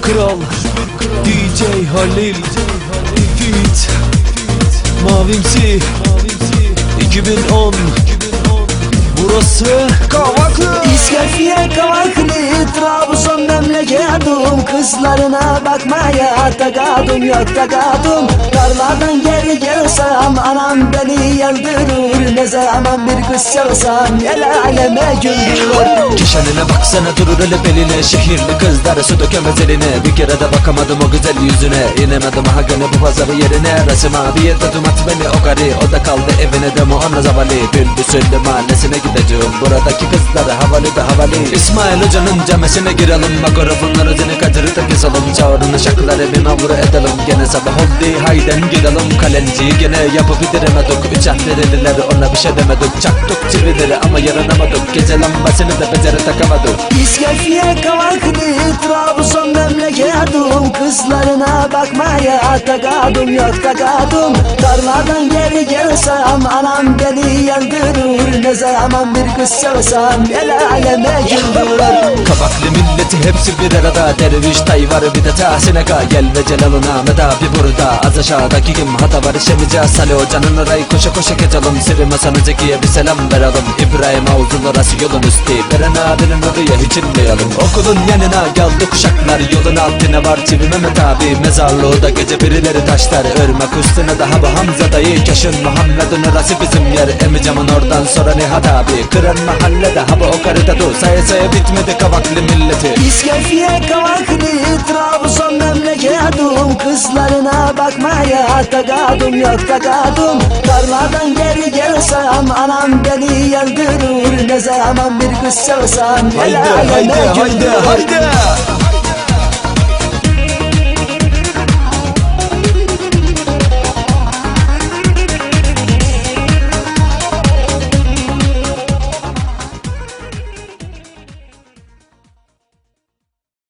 kral DJ Halil. Fit Mavimsi 2010 Burası Kavaklı. İskelefiye kavaklı Trabzon memleketim. Kızlarına bakmaya takadım yok takadım Karlardan geri gelsem Anam beni yıldırır Zaman bir kız sevsem El aleme güldürür Keşanına baksana durur öyle beline. Şehirli kızlar su dökemez eline. Bir kere de bakamadım o güzel yüzüne. İnemedim ha gene bu pazarı yerine. Resim abiye dedim at beni o gari. O da kaldı evine de muanna zavali. Bülbüsüllü mahallesine gideceğim. Buradaki kızlar havalı da havalı. İsmail hocanın camesine girelim. Makorofonlar özünü kaçırı da keselim. Çağrını şakları bir mavru edelim. Gene sabah oldu hayden gidelim. Kalemciyi gene yapıp bitiremedik Üç harfler dediler ona bir şey demedik. Çaktık çivileri ama yaranamadık. Gece lambasını da beceri takamadık. İskelefiye kavaklı Trabzon memleketim Kızlarına bakmaya takadım yok takadım Karlardan geri gelsem Anam beni yıldırır Ne zaman bir kız sevsem El aleme güldürür Kabaklı milleti hepsi bir arada Derviş tay var bir de Tahsin Aka Gel ve Celal'ın Ahmet abi burada. Az aşağıdaki kim? Hata var işemeyeceğiz. Salih hocanın orayı koşa koşa geçelim Siri masanı Zeki'ye bir selam verelim. İbrahim Avuz'un orası yolun üstü. Beren abinin oraya hiç inmeyelim. Okulun yanına geldi kuşaklar. Yolun altına var çivi Mehmet abi. Mezarlığı da gece birileri taşlar. Örmek üstüne daha bu Hamza dayı Kaşın Muhammed'in orası bizim yer Emicamın oradan sonra Nihat abi. Kıran mahallede hava o karıda dur. Saya saya bitmedi kavaklı milleti. İskelefiye kavaklı Trabzon memleketim Kızlarına bakmaya takadım yok takadım Karlardan geri gelsem Anam beni yıldırır Ne zaman bir kız sevsem Haydi haydi haydi güldürür. haydi